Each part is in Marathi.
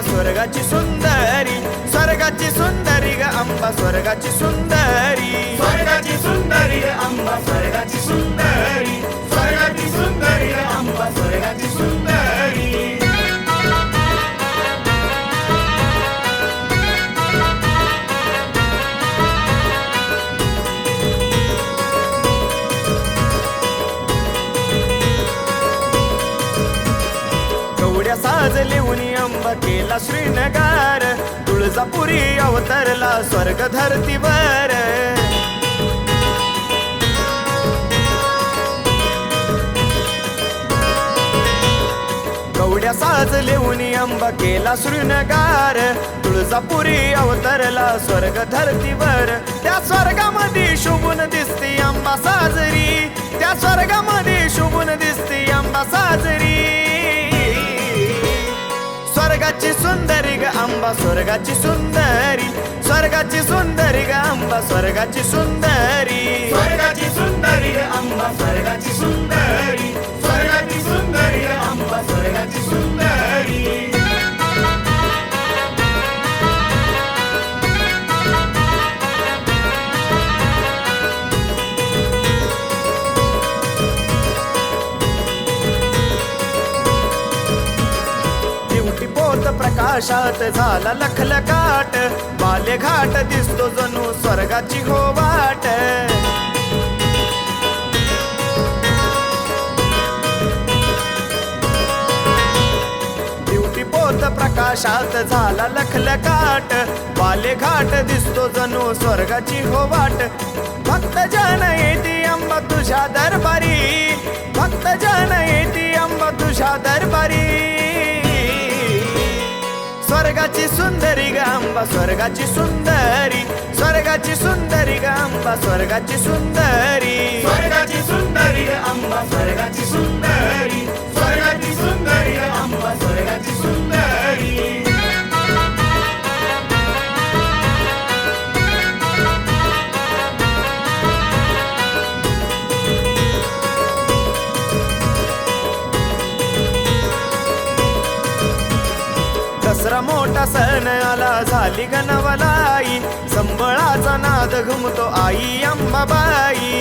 ग स्वर्गाची सुंदरी स्वर्गाची सुंदरी ग अंबा स्वर्गाची सुंदरी. साज लिहून उनी आंबा केला श्रीनगार. तुळजापुरी अवतरला स्वर्ग धरतीवर गवड्या साज लिहून आंबा केला श्रीनगार. तुळजापुरी अवतरला स्वर्ग धरतीवर त्या स्वर्गामध्ये शोभून दिसते आंबा साजरी. त्या स्वर्गामध्ये शोभून दिसते आंबा साजरी. स्वर्गाची सुंदरी ग आंबा स्वर्गाची सुंदरी स्वर्गाची सुंदरी ग आंबा स्वर्गाची सुंदरी स्वर्गाची सुंदरी ग आंबा स्वर्गाची सुंदरी आकाशात झाला लखलकाट? बाले घाट दिसतो जणू स्वर्गाची हो वाट. पोत प्रकाशात झाला लखलकाट. बाले घाट दिसतो जणू स्वर्गाची हो वाट. भक्त जन येते स्वर्गाची सुंदरी गांबा स्वर्गाची सुंदरी. स्वर्गाची सुंदरी गांबा स्वर्गाची सुंदरी. स्वर्गाची सुंदरी ग आंबा स्वर्गाची सुंदरी. दसरा मोठा सण आला झाली गणवलाई संबळाचा नाद घुमतो आई अंबाबाई.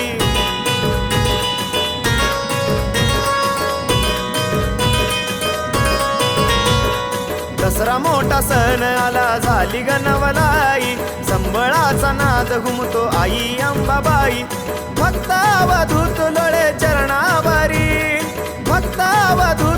दसरा मोठा सण आला झाली गणवलाई संबळाचा नाद घुमतो आई अंबाबाई. भक्ता वधूत लोळे चरणावारी. भक्ता वधू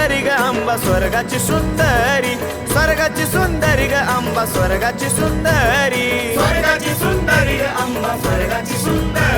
सुंदरी ग आंबा स्वर्गाची सुंदरी. स्वर्गाची सुंदरी ग आंबा स्वर्गाची सुंदरी. स्वर्गाची सुंदरी ग आंबा स्वर्गाची सुंदरी.